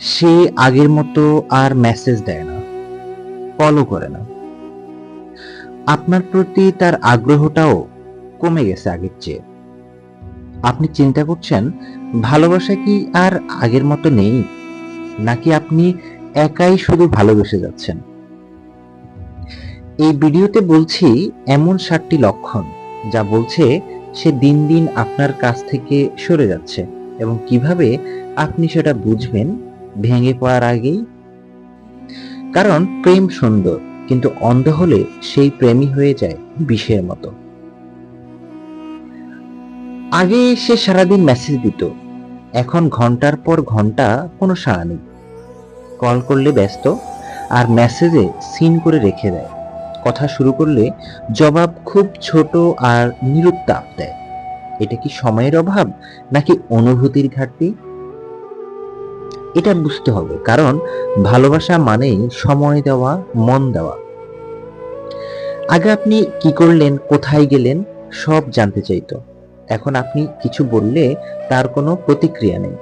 সে আগের মতো আর মেসেজ দেয় না ফলো করে না। আপনার প্রতি তার আগ্রহটাও কমে গেছে আগের চেয়ে। আপনি চিন্তা করছেন, ভালোবাসা কি আর আগের মতো নেই? নাকি আপনি একাই শুধু ভালোবেসে যাচ্ছেন? এই ভিডিওতে বলছি, এমন সাতটি লক্ষণ যা বলছে সে দিন দিন আপনার কাছ থেকে সরে যাচ্ছে এবং কীভাবে আপনি সেটা বুঝবেন ভেঙে পড়ার আগেই? কারণ প্রেম সুন্দর, কিন্তু অন্ধ হলে সেই প্রেমই হয়ে যায় বিষের মতো। আগে সে সারাদিন মেসেজ দিত। এখন ঘণ্টার পর ঘণ্টা কোনো সাড়া নেই। কল করলে ব্যস্ত, আর মেসেজে সিন করে রেখে দেয়। কথা শুরু করলে জবাব খুব ছোট আর নিরুত্তাপ দেয়। এটা কি সময়ের অভাব, নাকি অনুভূতির ঘাটতি? এটা বুঝতে হবে, কারণ ভালোবাসা মানেই সময় দেওয়া, মন দেওয়া। আগে আপনি কি করলেন, কোথায় গেলেন, সব জানতে চাইতো। এখন আপনি কিছু বললে তার কোনো প্রতিক্রিয়া নেই।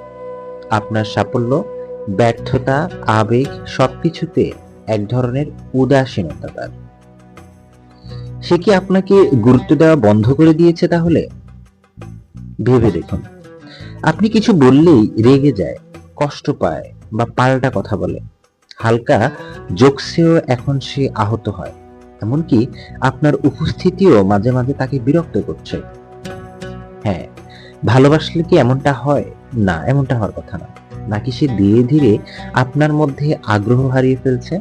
আপনার সাফল্য, ব্যর্থতা, আবেগ সবকিছুতে এক ধরনের উদাসীনতা তার। সে কি আপনাকে গুরুত্ব দেওয়া বন্ধ করে দিয়েছে তাহলে? ভেবে দেখুন। আপনি কিছু বললেই রেগে যায়। কষ্ট পায় বা পাল্টা কথা বলে। হালকা জোকসেও এখন সে আহত হয়। এমনকি আপনার উপস্থিতিও মাঝে মাঝে তাকে বিরক্ত করছে। হ্যাঁ ভালোবাসলে কি এমনটা হয়? না, এমনটা হওয়ার কথা না। নাকি সে ধীরে ধীরে আপনার মধ্যে আগ্রহ হারিয়ে ফেলছে?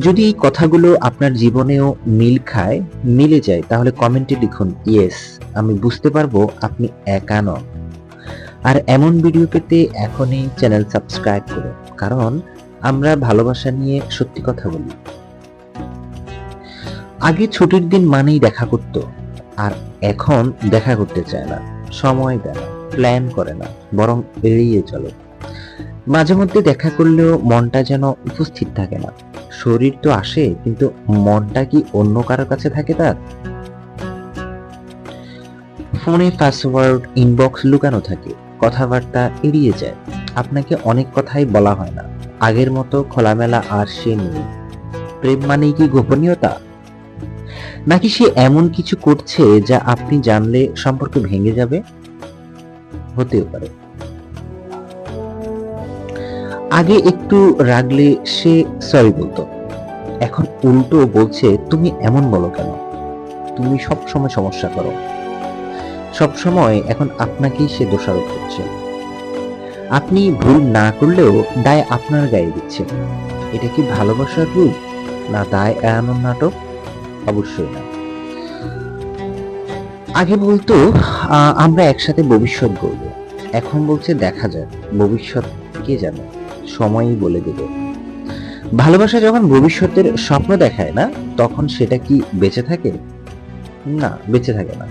যদি এই কথাগুলো আপনার জীবনেও মিল খায়, মিলে যায়, তাহলে কমেন্টে লিখুন, ইয়েস, আমি বুঝতে পারব আপনি একা নন। আর এমন ভিডিও পেতে এখনই চ্যানেল সাবস্ক্রাইব করুন, কারণ আমরা ভালোবাসা নিয়ে সত্যি কথা বলি। আগে ছুটির দিন মানেই দেখা করত, আর এখন দেখা করতে চায় না, সময় দেয় না প্ল্যান করে না, বরং এড়িয়ে চলে। মাঝে মধ্যে দেখা করলেও মনটা যেন উপস্থিত থাকে না। শরীর তো আসে, কিন্তু মনটা কি অন্য কারোর কাছে থাকে তার? ফোনে পাসওয়ার্ড ইনবক্স লুকানো থাকে কথাবার্তা এড়িয়ে যায়। আপনাকে অনেক কথাই বলা হয় না। আগের মতো খোলামেলা আর সে নেই। প্রেম মানেই কি গোপনীয়তা? নাকি সে এমন কিছু করছে যা আপনি জানলে সম্পর্ক ভেঙে যাবে? হতেও পারে। আগে একটু রাগলে সে সরি বলতো। এখন উল্টো বলছে, তুমি এমন বলো কেন? তুমি সব সময় সমস্যা করো। সব সময় এখন আপনাকেই সে দোষারোপ করছে। আপনি ভুল না করলেও দায় আপনার গায়ে দিচ্ছে। এটা কি ভালোবাসার রূপ, না দায় এড়ানোর নাটক? অবশ্যই না। আগে বলতো আমরা একসাথে ভবিষ্যৎ গড়ব। এখন বলছে দেখা যাক, ভবিষ্যৎ কে জানে? সময়ই বলে দেবে। ভালোবাসা যখন ভবিষ্যতের স্বপ্ন দেখায় না, তখন সেটা কি বেঁচে থাকে? না, বেঁচে থাকে না।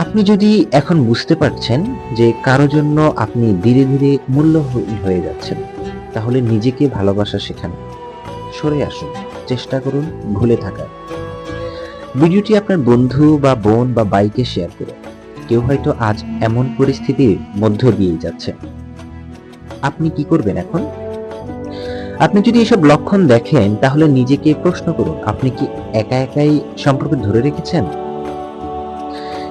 আপনি যদি এখন বুঝতে পারছেন যে কারও জন্য আপনি ধীরে ধীরে মূল্যহীন হয়ে যাচ্ছেন, তাহলে নিজেকে ভালোবাসা শেখান। সরে আসুন, চেষ্টা করুন, ভুলে থাকার। ভিডিওটি আপনার বন্ধু বা বোন বা বাইকে শেয়ার করুন। কেউ হয়তো আজ এমন পরিস্থিতির মধ্য দিয়ে যাচ্ছে। আপনি কি করবেন এখন? আপনি যদি এসব লক্ষণ দেখেন, তাহলে নিজেকে প্রশ্ন করুন, আপনি কি একা একাই সম্পর্ক ধরে রেখেছেন?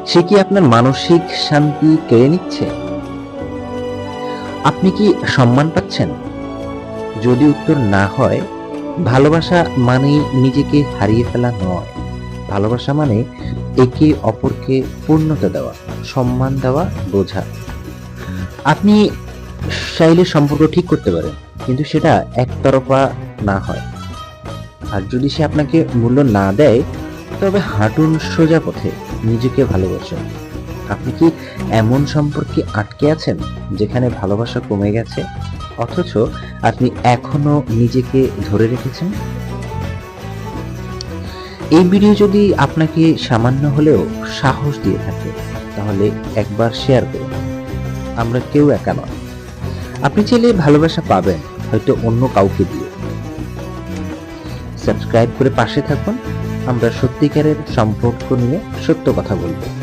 সে কি আপনার মানসিক শান্তি কেড়ে নিচ্ছে? আপনি কি সম্মান পাচ্ছেন? যদি উত্তর না হয়, ভালোবাসা মানে নিজেকে হারিয়ে ফেলা নয়। ভালোবাসা মানে একে অপরকে পূর্ণতা দেওয়া, সম্মান দেওয়া, বোঝা। আপনি চাইলে সম্পর্ক ঠিক করতে পারেন, কিন্তু সেটা একতরফা না হয়। আর যদি সে আপনাকে মূল্য না দেয়, তবে হাঁটুন সোজা পথে। নিজেকে ভালোবাসেন আপনি কি এমন সম্পর্কে আটকে আছেন, যেখানে ভালোবাসা কমে গেছে? অথচ আপনি এখনও নিজেকে ধরে রেখেছেন? এই ভিডিও যদি আপনাকে সামান্য হলেও সাহস দিয়ে থাকে, তাহলে একবার শেয়ার করুন। আমরা কেউ একা নয়। আপনি চাইলে ভালোবাসা পাবেন, হয়তো অন্য কাউকে দিয়ে। সাবস্ক্রাইব করে পাশে থাকুন আমরা সত্যিকারের সম্পর্ক নিয়ে সত্য কথা বলব।